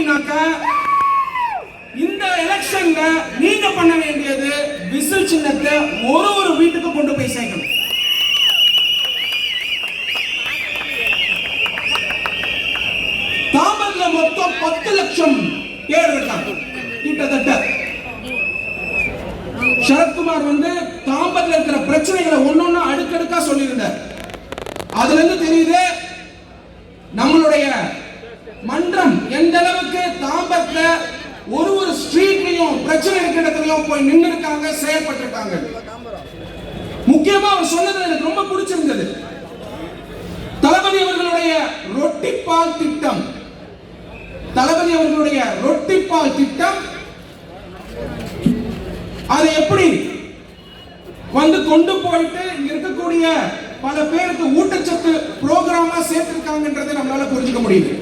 அப்படின்னாக்க இந்த எலெக்ஷன்ல நீங்க பண்ண வேண்டியது விசில் சின்னத்தை ஒரு ஒரு வீட்டுக்கு கொண்டு போய் சேர்க்கணும். தாம்பரத்துல மொத்தம் பத்து லட்சம் பேர் இருக்காங்க. கிட்டத்தட்ட. சரத்குமார் வந்து தாம்பரத்துல இருக்கிற பிரச்சனைகளை ஒன்னொன்னு அடுக்கடுக்கா சொல்லியிருந்தார். அதுல இருந்து தெரியுது நம்மளுடைய மன்றம் எந்த அளவுக்கு தாம்பரத்துல ஒரு ஒரு ஸ்ட்ரீட்லயும் பிரச்சனை இருக்கிற இடத்துலயும் போய் நின்று இருக்காங்க செயல்பட்டிருக்காங்க. முக்கியமா அவர் சொன்னது எனக்கு ரொம்ப பிடிச்சிருந்தது. தளபதி அவர்களுடைய ரொட்டி பால் திட்டம். தளபதி அவர்களுடைய ரொட்டி பால் திட்டம். அதை எப்படி வந்து கொண்டு போயிட்டு இங்க இருக்கக்கூடிய பல பேருக்கு ஊட்டச்சத்து புரோகிராமா சேர்த்திருக்காங்கன்றதை நம்மளால புரிஞ்சுக்க முடியுது.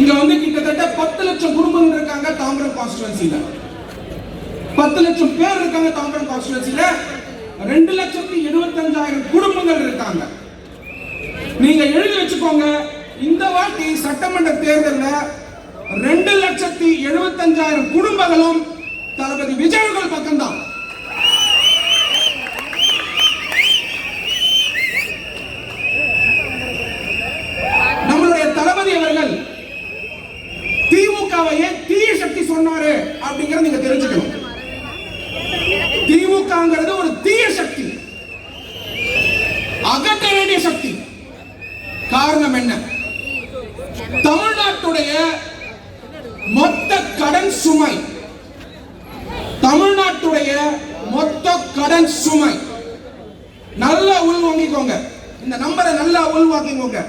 இங்க வந்து கிட்டத்தட்ட பத்து லட்சம் குடும்பங்கள் தாம்பரம் கான்ஸ்டுவன்சில பத்து லட்சம் பேர் இருக்காங்க தாம்பரம் கான்ஸ்டுவன்சில ரெண்டு லட்சத்தி எழுபத்தஞ்சாயிரம் குடும்பங்கள் இருக்காங்க. நீங்க எழுதி வச்சுக்கோங்க இந்த வாட்டி சட்டமன்ற தேர்தலில் ரெண்டு லட்சத்தி எழுபத்தஞ்சாயிரம் குடும்பங்களும் தளபதி விஜயர்கள் பக்கம்தான் நம்மளுடைய தளபதி அவர்கள் திமுகவையே தீய சக்தி சொன்னாரு அப்படிங்கறத நீங்க தெரிஞ்சுக்கணும். திமுகங்கிறது ஒரு தீய சக்தி. அகற்ற வேண்டிய சக்தி. காரணம் என்ன? தமிழ்நாட்டுடைய மொத்த கடன் சுமை. தமிழ்நாட்டுடைய மொத்த கடன் சுமை. நல்லா உள்வாங்கிக்கோங்க இந்த நம்பரை நல்லா உள்வாங்கிக்கோங்க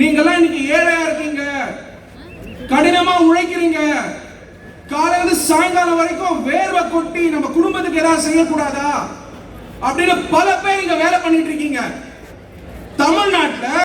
நீங்கெல்லாம் இன்னைக்கு ஏழையா இருக்கீங்க. கடினமா உழைக்கிறீங்க. காலையில சாயங்காலம் வரைக்கும் வேர்வை கொட்டி நம்ம குடும்பத்துக்கு ஏதாவது செய்யக்கூடாதா? அப்படின்னு பல பேர் இங்க வேலை பண்ணிட்டு இருக்கீங்க. தமிழ்நாட்டில்